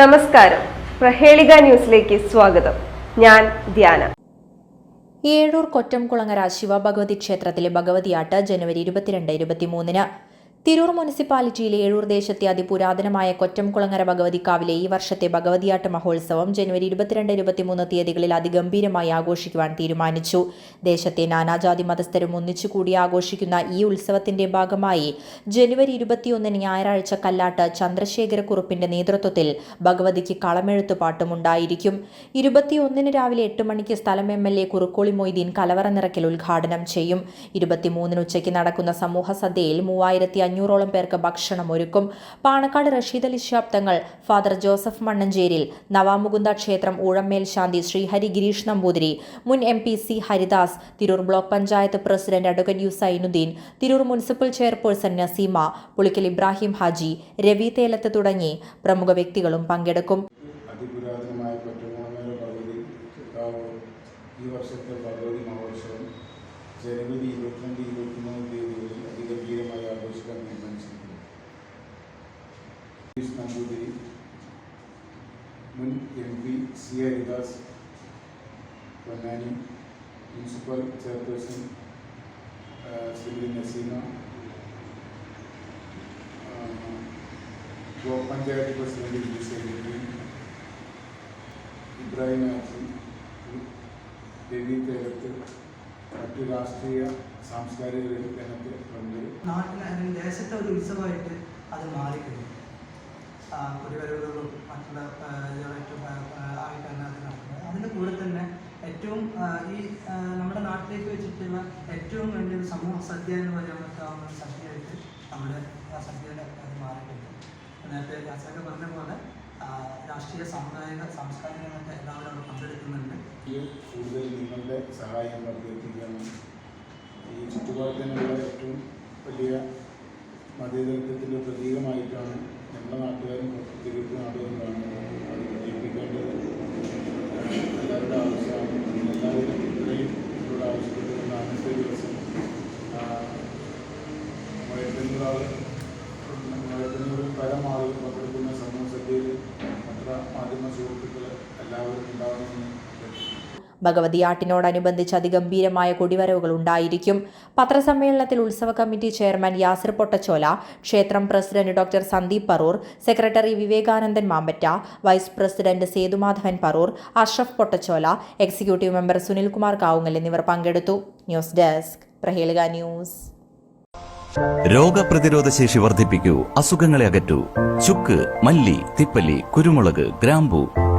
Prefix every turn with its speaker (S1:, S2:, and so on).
S1: നമസ്കാരം. പ്രഹേളിക ന്യൂസിലേക്ക് സ്വാഗതം. ഞാൻ ധ്യാന.
S2: ഏഴൂർ കൊറ്റംകുളങ്ങര ശിവഭഗവതി ക്ഷേത്രത്തിലെ ഭഗവതിയാട്ട് ജനുവരി ഇരുപത്തിരണ്ട് ഇരുപത്തിമൂന്നിന് തിരൂർ മുനിസിപ്പാലിറ്റിയിലെ ഏഴൂർ ദേശത്തെ അതിപുരാതനമായ കൊറ്റംകുളങ്ങര ഭഗവതിക്കാവിലെ ഈ വർഷത്തെ ഭഗവതിയാട്ട് മഹോത്സവം ജനുവരി ഇരുപത്തിരണ്ട് ഇരുപത്തിമൂന്ന് തീയതികളിൽ അതിഗംഭീരമായി ആഘോഷിക്കുവാൻ തീരുമാനിച്ചു. ദേശത്തെ നാനാജാതി മതസ്ഥരും ഒന്നിച്ചുകൂടി ആഘോഷിക്കുന്ന ഈ ഉത്സവത്തിന്റെ ഭാഗമായി ജനുവരി ഇരുപത്തിയൊന്നിന് ഞായറാഴ്ച കല്ലാട്ട് ചന്ദ്രശേഖരക്കുറുപ്പിന്റെ നേതൃത്വത്തിൽ ഭഗവതിക്ക് കളമെഴുത്ത് പാട്ടുമുണ്ടായിരിക്കും ഇരുപത്തിയൊന്നിന് രാവിലെ എട്ട് മണിക്ക് സ്ഥലം M L A Kurukkoli Moideen കലവറ നിറക്കൽ ഉദ്ഘാടനം ചെയ്യും. ഇരുപത്തിമൂന്നിന് ഉച്ചയ്ക്ക് നടക്കുന്ന സമൂഹ സദ്യയിൽ മൂവായിരത്തി അഞ്ഞൂറോളം പേർക്ക് ഭക്ഷണം ഒരുക്കും. പാണക്കാട് റഷീദ് അലി ശാബ്ദങ്ങൾ. ഫാദർ ജോസഫ് മണ്ണഞ്ചേരിൽ നവാമുകുന്ദ ക്ഷേത്രം ഊഴമ്മേൽ ശാന്തി ശ്രീഹരി ഗിരീഷ് നമ്പൂതിരി. മുൻ M P C Haridas. Tirur block panchayat president advocate U Zainuddin. Tirur municipal chairperson Naseema. Pulikkal Ibrahim Haji. Ravi Thelath തുടങ്ങി. പ്രമുഖ വ്യക്തികളും പങ്കെടുക്കും.
S3: ഈ വർഷത്തെ ഭഗവതി മഹോത്സവം ജനുവരി ഇരുപത്തിരണ്ട് ഇരുപത്തിമൂന്ന് തീയതികളിൽ അതിഗംഭീരമായി ആഘോഷിക്കാൻ തീരുമാനിച്ചിരിക്കുന്നു ഗിരീഷ് നമ്പൂതിരി മുൻ M P C Haridas Ponnani municipal chairperson ആ, ശ്രീമതി നസീമ ആ, block panchayat president V Zainuddin Ibrahim Haji Ravi Thelath മറ്റു രാഷ്ട്രീയ സാംസ്കാരിക രംഗത്തെ പ്രമുഖർ
S4: നാട്ടിൽ അല്ലെങ്കിൽ ദേശത്തെ ഒരു ഉത്സവമായിട്ട് അത് മാറിക്കഴിഞ്ഞു. കുടിവരവുകളും മറ്റുള്ള ഇതുമായിട്ടും ആയിട്ടാണ് അത് നടക്കുന്നത്. അതിന്റെ കൂടെ തന്നെ ഏറ്റവും ഈ നമ്മുടെ നാട്ടിലേക്ക് വെച്ചിട്ടുള്ള ഏറ്റവും വലിയ ഒരു സമൂഹ സദ്യ എന്ന് പറയാവുന്ന സദ്യയായിട്ട് നമ്മുടെ സദ്യയുടെ അത് മാറിയിട്ടുണ്ട് നേരത്തെ രാസൊക്കെ പറഞ്ഞ പോലെ രാഷ്ട്രീയ സാമുദായിക സാംസ്കാരിക എല്ലാവരും പങ്കെടുക്കുന്നുണ്ട്.
S3: കൂടുതൽ നിങ്ങളുടെ സഹായം അഭ്യർത്ഥിക്കുകയാണ്. ഈ ചുറ്റുപാടത്തിനുള്ള ഏറ്റവും വലിയ മതേതരത്വത്തിന്റെ പ്രതീകമായിട്ടാണ് നമ്മുടെ നാട്ടുകാരും തിരുവനന്തപുരം നാട്ടുകാരും കാണുന്നത് അത് വിജയിപ്പിക്കേണ്ടത് എല്ലാവരുടെ ആവശ്യമാണ് എല്ലാവരും ഇത്രയും ഇവിടെ ആവശ്യപ്പെട്ടുകൊണ്ട് അന്നത്തെ ദിവസം മൂവായിരത്തഞ്ഞൂറ് ആൾ മൂവായിരത്തഞ്ഞൂറിൽ പരം ആളുകൾ പങ്കെടുക്കുന്ന സമൂഹ സദ്യയിൽ പത്ര മാധ്യമ സുഹൃത്തുക്കൾ എല്ലാവരും ഉണ്ടാവണമെന്ന്
S2: ഭഗവതിയാട്ടിനോടനുബന്ധിച്ച് അതിഗംഭീരമായ കൊടിവരവുകൾ ഉണ്ടായിരിക്കും. പത്രസമ്മേളനത്തിൽ ഉത്സവ കമ്മിറ്റി ചെയർമാൻ യാസിർ പൊട്ടച്ചോല ക്ഷേത്രം president doctor Sandeep Parur secretary Vivekanandan Mambatta vice president Sethumadhavan Parur Ashraf Pottachola executive member Sunilkumar Kavungal എന്നിവർ പങ്കെടുത്തു. News desk Prahelika news.
S5: രോഗപ്രതിരോധ ശേഷി വർദ്ധിപ്പിക്കൂ അസുഖങ്ങളെ അകറ്റൂ. ചുക്ക് മല്ലി തിപ്പല്ലി കുരുമുളക് ഗ്രാമ്പു